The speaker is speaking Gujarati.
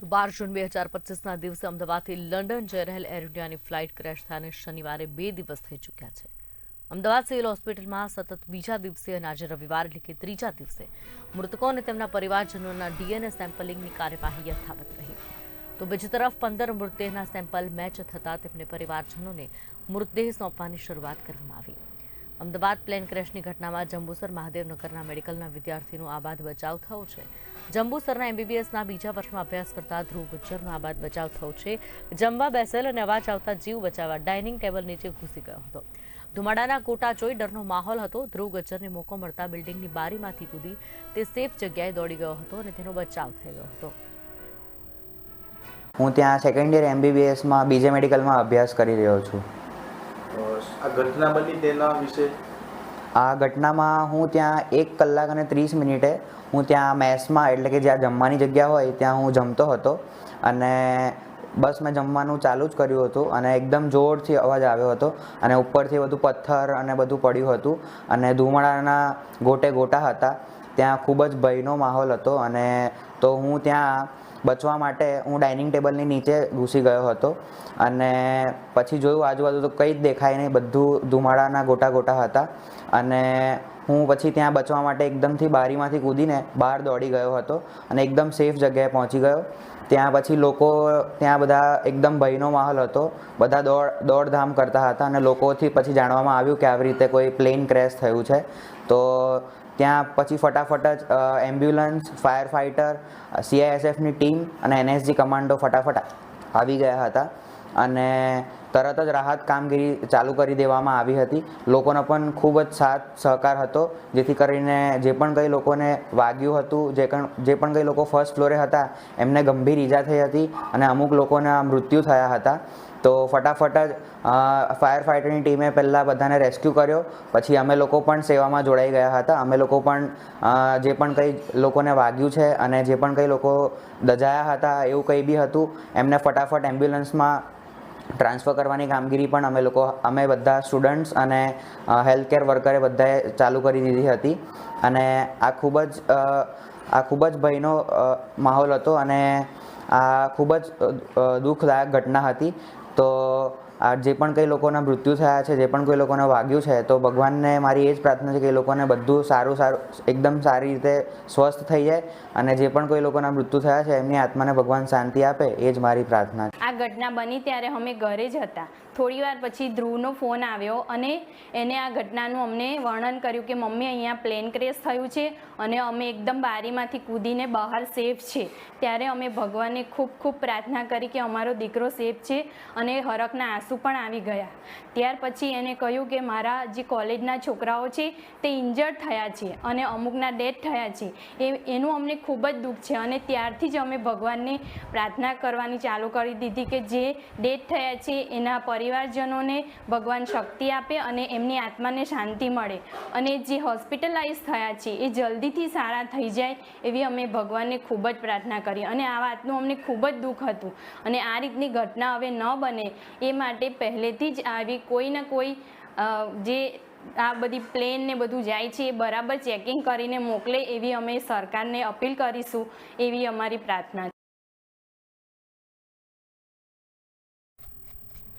તો બાર જૂન બે હજાર પચીસના દિવસે અમદાવાદથી લંડન જઈ રહેલ એર ઇન્ડિયાની ફ્લાઇટ ક્રેશ થયાને શનિવારે બે દિવસ થઈ ચૂક્યા છે. અમદાવાદ સિવિલ હોસ્પિટલમાં સતત બીજા દિવસે અને આજે રવિવાર એટલે કે ત્રીજા દિવસે મૃતકો અને તેમના પરિવારજનોના ડીએનએ સેમ્પલિંગની કાર્યવાહી યથાવત રહી. તો બીજી તરફ પંદર મૃતદેહના સેમ્પલ મેચ થતાં તેમને પરિવારજનોને મૃતદેહ સોંપવાની શરૂઆત કરવામાં આવી. અમદાવાદ પ્લેન ક્રેશની ઘટનામાં જંબુસર મહાદેવનગરના મેડિકલના વિદ્યાર્થીનો આબાદ બચાવ થયો છે. જંબુસરના એમબીબીએસના બીજા વર્ષમાં અભ્યાસ કરતા ધ્રુવ ગુજ્જરનો આબાદ બચાવ થયો છે. જમવા બેસેલ અને અવાજ આવતા જીવ બચાવવા ડાઇનિંગ ટેબલ નીચે ઘૂસી ગયો હતો. ધુમાડાના કોટા જોઈ ડરનો માહોલ હતો. ધ્રુવ ગજ્જરને મોકો મળતા બિલ્ડિંગની બારીમાંથી કૂદી તે સેફ જગ્યાએ દોડી ગયો હતો અને તેનો બચાવ થઈ ગયો હતો. હું ત્યાં સેકન્ડ યર એમબીબીએસમાં બીજે મેડિકલમાં અભ્યાસ કરી રહ્યો છું. આ ઘટનામાં હું ત્યાં એક કલાક અને ત્રીસ મિનિટે હું ત્યાં મેસમાં, એટલે કે જ્યાં જમવાની જગ્યા હોય, ત્યાં હું જમતો હતો. અને બસ મેં જમવાનું ચાલુ જ કર્યું હતું અને એકદમ જોરથી અવાજ આવ્યો હતો અને ઉપરથી બધું પથ્થર અને બધું પડ્યું હતું અને ધુમાડાના ગોટે ગોટા હતા. ત્યાં ખૂબ જ ભયનો માહોલ હતો અને તો હું ત્યાં બચવા માટે હું ડાઇનિંગ ટેબલની નીચે ઘૂસી ગયો હતો અને પછી જોયું આજુબાજુ તો કંઈ જ દેખાય નહીં, બધું ધુમાડાના ગોટા ગોટા હતા અને હું પછી ત્યાં બચવા માટે એકદમથી બારીમાંથી કૂદીને બહાર દોડી ગયો હતો અને એકદમ સેફ જગ્યાએ પહોંચી ગયો. ત્યાં પછી લોકો, ત્યાં બધા એકદમ ભયનો માહોલ હતો, બધા દોડ, દોડધામ કરતા હતા અને લોકોથી પછી જાણવામાં આવ્યું કે આવી રીતે કોઈ પ્લેન ક્રેશ થયું છે. તો ત્યાં પછી ફટાફટ જ એમ્બ્યુલન્સ ફાયર ફાઇટર સીઆઈએસએફની ટીમ અને એનએસજી કમાન્ડો ફટાફટ આવી ગયા હતા. અને તરત જ રાહત કામગીરી ચાલુ કરી દેવામાં આવી હતી. લોકોનો પણ ખૂબ જ સાથ સહકાર હતો, જેથી કરીને જે પણ કંઈ લોકોને વાગ્યું હતું, જે જે પણ કંઈ લોકો ફર્સ્ટ ફ્લોરે હતા, એમને ગંભીર ઈજા થઈ હતી અને અમુક લોકોના મૃત્યુ થયા હતા. તો ફટાફટ જ ફાયર ફાઇટરની ટીમે પહેલાં બધાને રેસ્ક્યુ કર્યો. પછી અમે લોકો પણ સેવામાં જોડાઈ ગયા હતા. અમે લોકો પણ જે પણ કંઈ લોકોને વાગ્યું છે અને જે પણ કંઈ લોકો દજાયા હતા એવું કંઈ બી હતું, એમને ફટાફટ એમ્બ્યુલન્સમાં ટ્રાન્સફર કરવાની કામગીરી પણ અમે લોકો, અમે બધા સ્ટુડન્ટ્સ અને હેલ્થ કેર વર્કરે બધાએ ચાલુ કરી દીધી હતી. અને આ ખૂબ જ આ ખૂબ જ ભયનો માહોલ હતો અને આ ખૂબ જ દુઃખદાયક ઘટના હતી. તો આ જે પણ કંઈ લોકોના મૃત્યુ થયા છે, જે પણ કોઈ લોકોને વાગ્યું છે, તો ભગવાનને મારી એ જ પ્રાર્થના છે કે એ લોકોને બધું સારું સારું, એકદમ સારી રીતે સ્વસ્થ થઈ જાય અને જે પણ કોઈ લોકોના મૃત્યુ થયા છે, એમની આત્માને ભગવાન શાંતિ આપે, એ જ મારી પ્રાર્થના આ ઘટના બની ત્યારે અમે ઘરે જ હતા. થોડી વાર પછી ધ્રુવનો ફોન આવ્યો અને એને આ ઘટનાનું અમને વર્ણન કર્યું કે મમ્મી, અહીંયા પ્લેન ક્રેશ થયું છે અને અમે એકદમ બારીમાંથી કૂદીને બહાર સેફ છે. ત્યારે અમે ભગવાનને ખૂબ ખૂબ પ્રાર્થના કરી કે અમારો દીકરો સેફ છે અને હરકના આંસુ પણ આવી ગયા. ત્યાર પછી એને કહ્યું કે મારા જે કોલેજના છોકરાઓ છે તે ઇન્જર્ડ થયા છે અને અમુકના ડેથ થયા છે. એ, એનું અમને ખૂબ જ દુઃખ છે અને ત્યારથી જ અમે ભગવાનને પ્રાર્થના કરવાની ચાલુ કરી દીધી કે જે ડેથ થયા છે એના પરિવારજનોને ભગવાન શક્તિ આપે અને એમની આત્માને શાંતિ મળે. અને જે હોસ્પિટલાઇઝ થયા છે એ જલ્દીથી સારા થઈ જાય એવી અમે ભગવાનને ખૂબ જ પ્રાર્થના કરી. અને આ વાતનું અમને ખૂબ જ દુઃખ હતું. અને આ રીતની ઘટના હવે ન બને એ માટે પહેલેથી જ આવી કોઈ ના કોઈ જે આ બધી પ્લેન ને બધું જાય છે એ બરાબર ચેકિંગ કરીને મોકલે એવી અમે સરકારને અપીલ કરીશું એવી અમારી પ્રાર્થના